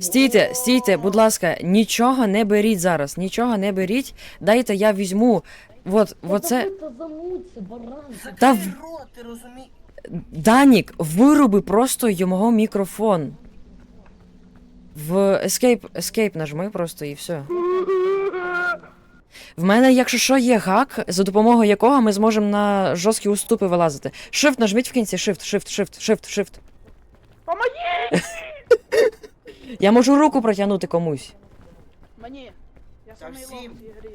Стійте, стійте, будь ласка, нічого не беріть зараз, нічого не беріть. Дайте я візьму. От, Та оце. та в-? Данік, вируби просто його мікрофон. В Escape, Escape нажми просто і все. В мене, якщо що, є гак, за допомогою якого ми зможемо на жорсткі уступи вилазити. Shift нажміть в кінці, Shift, Shift, Shift, Shift, Shift. Помоги! Я можу руку протягнути комусь. Мені. Я Та самий всім. в цій грі.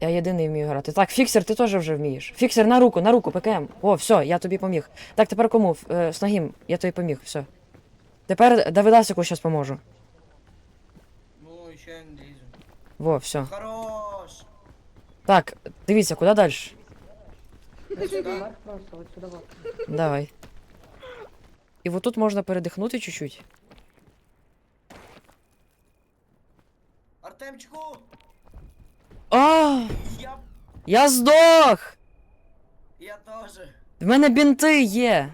Я єдиний вмію грати. Так, фіксер, ти теж вже вмієш. Фіксер на руку, на руку, ПКМ. О, все, я тобі поміг. Так, тепер кому? Е, Снагім, я тобі поміг, все. Тепер Давидасику щас поможу. Ну, ще не лізу. Во, все. Хорош! Так, дивіться, куди далі? Ти сюди. Вверх просто, от сюди. Давай. І вот тут можна передихнути чуть-чуть. Артемчику! А, Я... я здох! Я теж. В мене бінти є.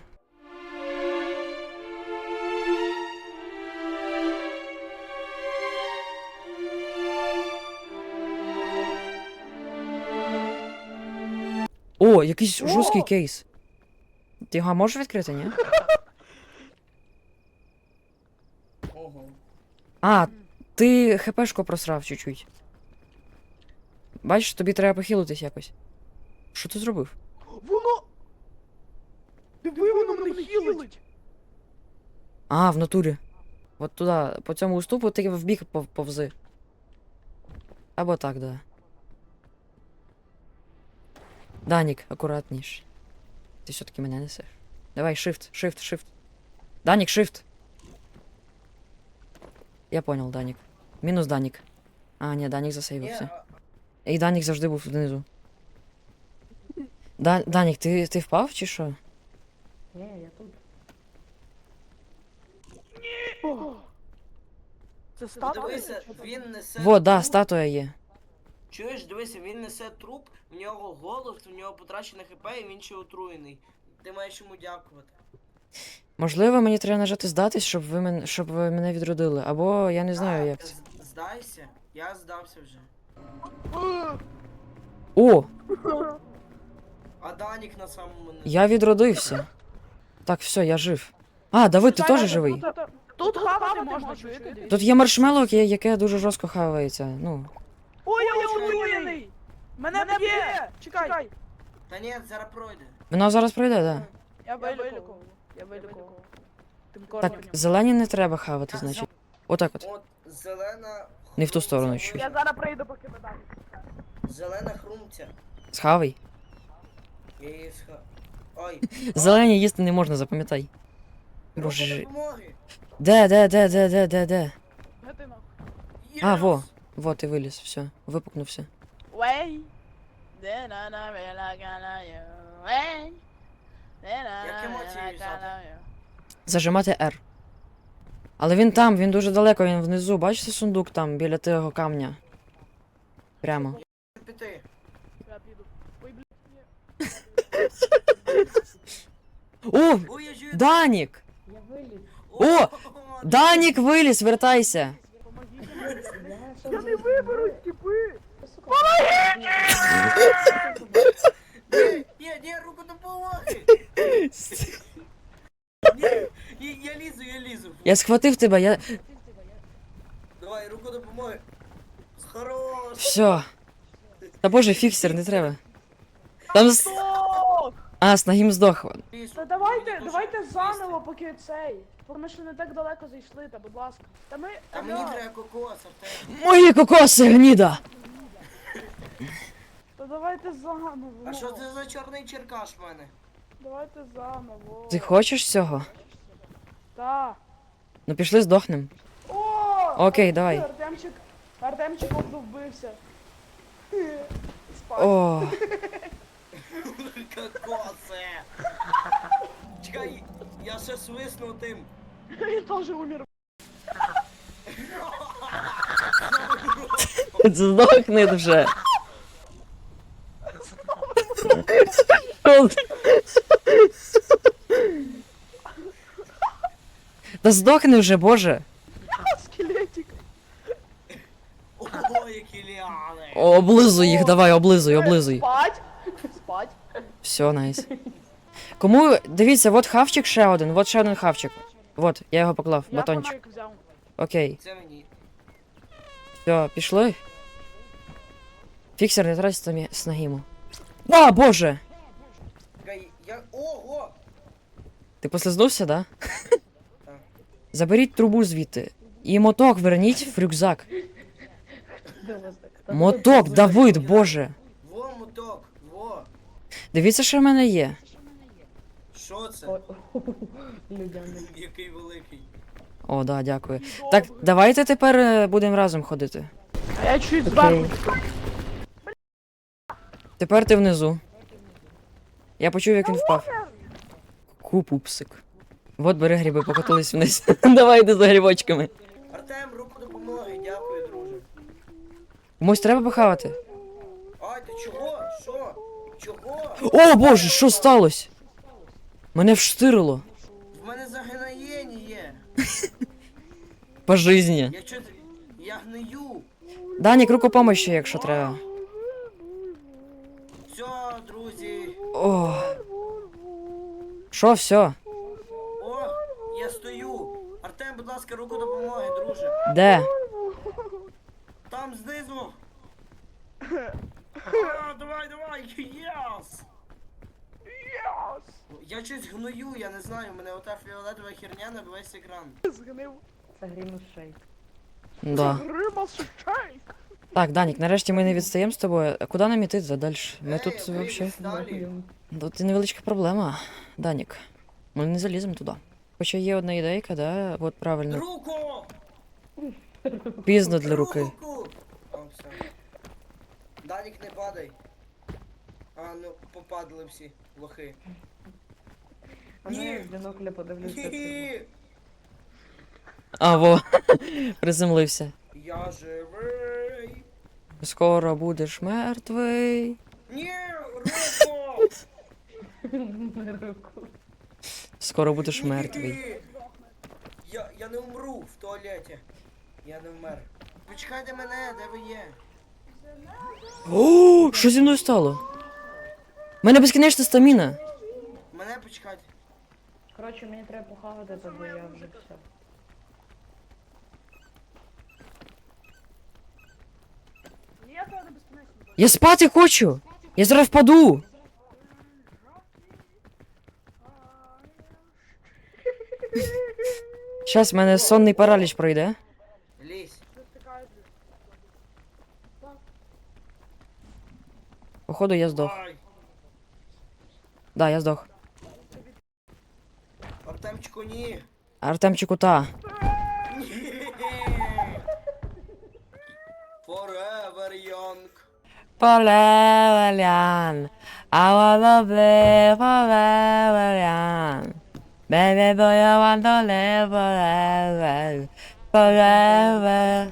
О, якийсь О! жорсткий кейс. Ти його можеш відкрити, ні? Ого. А, ти хпшку просрав чуть-чуть. Бачиш, тобі треба похилитись якось. Що ти зробив? Воно! Диви, воно мене хілить! А, в натурі. От туди, по цьому уступу ти в бік пов- повзи. Або так, да. Данік, акуратніш. Ти все-таки мене несеш. Давай, shift, shift, shift. Данік, shift. Я понял, Данік. Мінус Данік. А, ні, Данік засейвився. І Данік завжди був внизу. Да, Данік, ти, ти впав чи що? Ні, я тут. О! Це статуя? Дивися, він несе. Во, да, труп. статуя є. Чуєш, дивися, він несе труп, в нього голос, в нього потрачене хп, і він ще отруєний. Ти маєш йому дякувати. Можливо, мені треба нажати здатись, щоб ви мене, щоб ви мене відродили. Або я не знаю, А, як це. Здайся, я здався вже. О! А Данік на самому не. Я відродився. Так, все, я жив. А, Давид, ти теж живий. Тут, тут хавати можна, чуєте? Тут є маршмеллоу, яке, яке дуже жорстко хавається. Ну. Ой, я отруєний! Мене б'є! Чекай! Та ні, зараз пройде. Воно зараз пройде, да. Я вилікував. Я вилікував. Тим Так, корнем. зелені не треба хавати, значить. Отак от. От зелена. Не в ту сторону чуть. Я зараз прийду, поки ви далі. Зелена хрумця. Схавай. Я її сха. Ой. Зелені їсти не можна, запам'ятай. Боже. допомоги. Де, де, де, де, де, де, де? А, Єс! во. Во, ти виліз, все, випукнувся. Way. Then I never like I know you. Way. Then I Як емоції взяти? Зажимати R. Але він там, він дуже далеко, він внизу. Бачите сундук там, біля того камня. Прямо. Піти. Я піду. Ой. О! Данік! Я виліз. О! Данік виліз, вертайся! Я, не виберу, типи. Ні, ні, ні, руку допомоги. Ні, я, я лізу, я лізу. Я схватив тебе, я. Давай, руку допомоги. Хорош. Все. Та боже, фіксер, не треба. Там. с- Ох! А, Снагім здох. Та давайте, давайте заново, поки цей. Бо ми ще не так далеко зайшли, та будь ласка. Та ми. Та мені Алло, треба кокос, Артем. Мої кокоси, гніда! Та давайте заново. А що це за чорний черкаш в мене? Давайте заново. Ти хочеш цього? Та. Ну пішли здохнем. О! Окей, давай. Артемчик. Артемчик вбився. Спать. О, Кокоси. Чекай, я ще свиснув тим. Він теж умер. здохни вже. Та здохни вже, боже. Скелетик. Ого, які ліани. О, Облизуй їх, давай, облизуй, облизуй. Спать! Спать! Все, найс. Кому. Дивіться, от хавчик ще один, от ще один хавчик. Вот, я його поклав, Я батончик. фонарик взяв. Окей. Це мені. Все, пішли. Фіксер, не трать снагіму. А, боже! Я. Ого! Ти послизнувся, да? Заберіть трубу звідти. І моток верніть в рюкзак. Так? Та Моток, Давид, боже. Во моток, во. Дивіться, що в мене є. Що це? Який великий. О, да, дякую. Так, давайте тепер е, будемо разом ходити. А я чуть Окей. Тепер ти внизу. Я почув, як він впав. Купупсик. Вот бери гриби, покотились вниз. Давай йди за грибочками. Артем, руку допомоги, дякую, друже. Комусь треба похавати. Ай, ти чого? Що? Чого? О, боже, що сталося? Мене вштирило. В мене загинаєння є. По житті. Я чо... Я гнию. Данік, руку помощі, якщо треба. Все, друзі. О. Що, все? О, я стою. Артем, будь ласка, руку допомоги, друже. Де? Там знизу. А, давай, давай, єс! Я щось гною, я не знаю, у мене ота фіолетова херня на весь екран. Згнив. Це грінус шейк. Да. Грима шейк. Так, Данік, нарешті ми не відстаємо з тобою. А Куди нам іти далі? Ми тут ви вообще. Тут невеличка проблема, Данік. Ми не заліземо туди. Хоча є одна ідейка, да? От правильно. Руку! Пізно для руки. Руку! О, все. Данік, не падай. А, ну, попадали всі лохи. А ну Ні. я з бінокля подивлюся. це. Ні, А, во. Приземлився. Я живий. Скоро будеш мертвий. Ні, руку! Скоро будеш мертвий. Ні. Я, я не умру в туалеті. Я не вмер. Почекайте мене, де ви є? О, що зі мною стало? У мене безкінечна стаміна. Мене почекайте. Коротше, мені треба похавати, бо я вже все. Ні, це не безкінечно. Я спати хочу. Я зараз впаду. Щас в мене сонний параліч пройде. Лізь. Походу, я здох. Ай. Да, я здох. Артемчику, ні. Артемчику та. Ні. Forever young. I wanna live forever. Baby, do you want to live forever? Forever.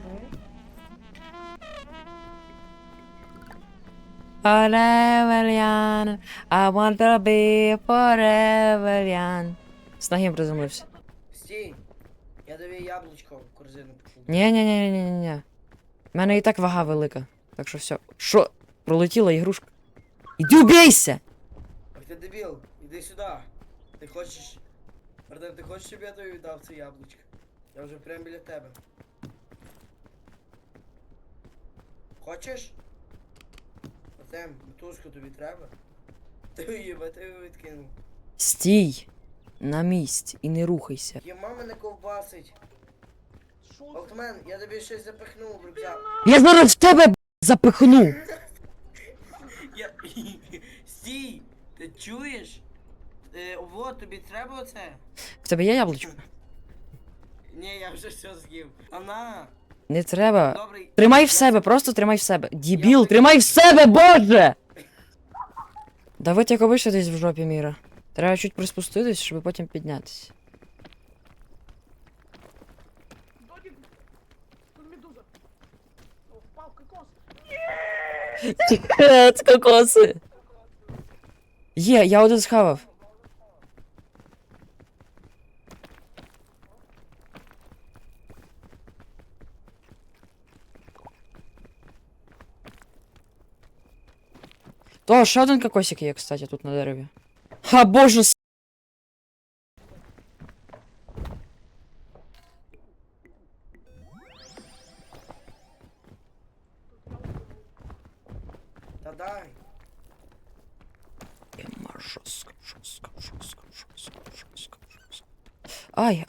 Forever young. I want to be forever young. З ноги приземлився. Стій. Я тобі яблучко в корзину ні ні ні ні ні ні У мене і так вага велика. Так що все. Що? Пролетіла ігрушка. Іди убійся! Ах ти дебіл, іди сюди. Ти хочеш. Артем, ти хочеш, щоб я тобі віддав це яблучко? Я вже прямо біля тебе. Хочеш? Артем, мотузку тобі треба? Ти їбе, ти його відкинув. Стій! На місці і не рухайся. Є мама не ковбасить. Олтмен, я тобі щось запихнув в рюкзак. Я зараз в тебе б, запихну! Я... Стій! Ти чуєш? Е, вот, тобі треба оце? В тебе є яблучко? Ні, я вже все з'їв. Ана, Не треба. добрий. Тримай в себе, просто тримай в себе. Дібіл, тримай в себе, боже! Давид як обично десь в жопі міра. Треба чуть приспуститись, щоб потім піднятися. Тікають кокоси. Е, я один схавав. То а ще один кокосик є, кстати, тут на дереві. Ха, боже,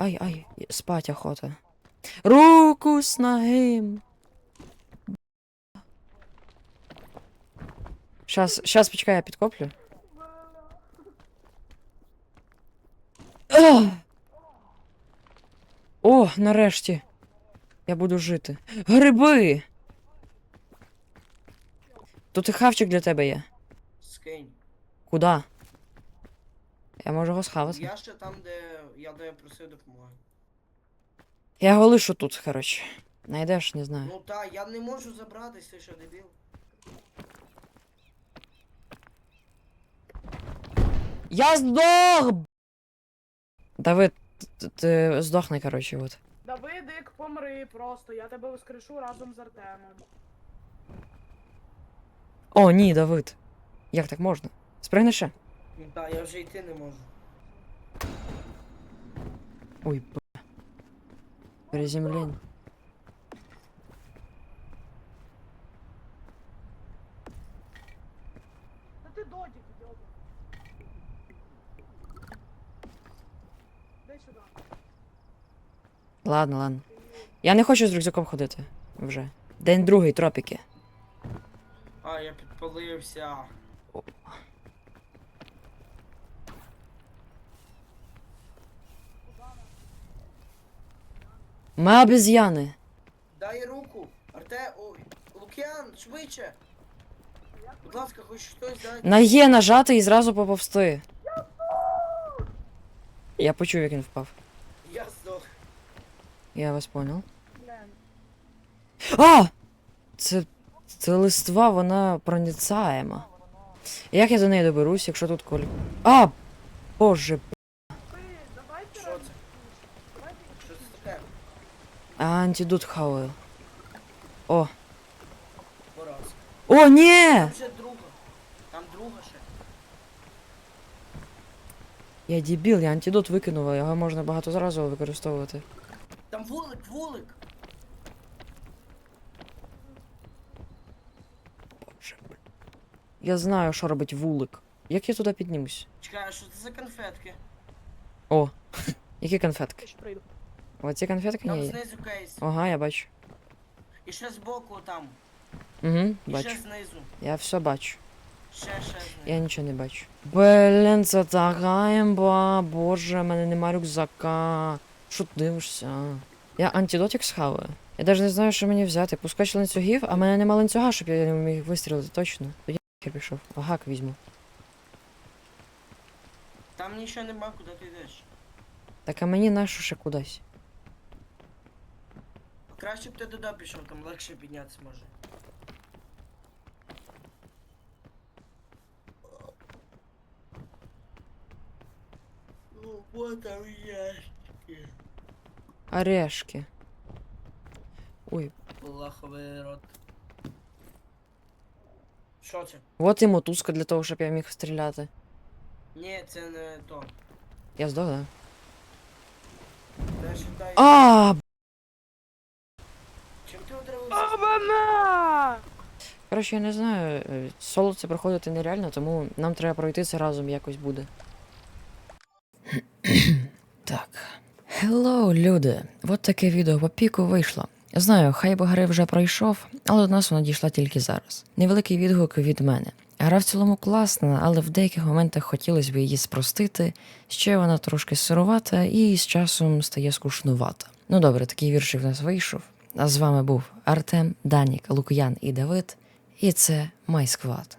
Ай, ай, спать охота. Руку с ноги. Щас, щас, почекай, я підкоплю. Ах! О, нарешті. Я буду жити. Гриби! Тут і хавчик для тебе є. Скинь. Куда? Я можу його схавати. Я ще там, де я де просив допомоги. Я його лишу тут, коротше. Найдеш, не знаю. Ну та, я не можу забратись, ти що дебіл? Я здох! б- Давид, т- ти здохни, коротше, от. Давидик, помри просто, я тебе воскрешу разом з Артемом. О, ні, Давид. Як так можна? Спригни ще. Та, я вже йти не можу. Ой, б. Приземлень. Та ти додік, йоба. Дай сюди. Ладно, ладно. Я не хочу з рюкзаком ходити. Вже. День другий, тропіки. А, я підпалився. Ми обезьяни. Дай руку. Арте, ой, Лук'ян, швидше. Будь ласка, хоч хтось дай. На Є нажати і зразу поповсти. Я почув, як він впав. Я здох. Я вас понял. Блін. А! Це, це листва, вона проницаєма. Як я до неї доберусь, якщо тут коль. А! Боже, б***. Ви, давайте Що це? Давайте Що це таке? а антидот хаваю. О. О, ні! Там друга. Там друга ще. Я дебіл, я антидот викинув, його можна багато зразу використовувати. Там вулик, вулик. Боже. Я знаю, що робить вулик. Як я туди піднімусь? Чекай, а що це за конфетки? О, які конфетки? Оці конфетки Там ні. знизу кейс. Ага, я бачу. І ще збоку там. Угу, І бачу. ще знизу. Я все бачу. Ще, ще знизу. Я нічого не бачу. Блін, це така імба. Боже, в мене нема рюкзака. Що ти дивишся? Я антидотик схаваю. Я навіть не знаю, що мені взяти. Пускач ланцюгів, а в мене нема ланцюга, щоб я не міг вистрілити точно. Тоді я пішов. Гак візьму. Там нічого нема, куди ти йдеш. Так а мені нащо ще кудись? Краще б ти туди пішов, там легше піднятися може. Ну, вот там ящики. Орешки. Ой, Лаховий рот. Що це? от і мотузка для того, щоб я міг стріляти. Ні, це не то. Я здох, да? Я считаю, А, б***. чим ти отримався? Обана! Коротше, я не знаю. е, Соло це проходити нереально, тому нам треба пройти це разом якось буде. так. Hello, люди! От таке відео по піку вийшло. Знаю, хай би гри вже пройшов, але до нас вона дійшла тільки зараз. Невеликий відгук від мене. Гра в цілому класна, але в деяких моментах хотілося б її спростити. Ще вона трошки сирувата і з часом стає скучнувата. Ну добре, такий віршик в нас вийшов. А з вами був Артем, Данік, Лук'ян і Давид. І це MySquad.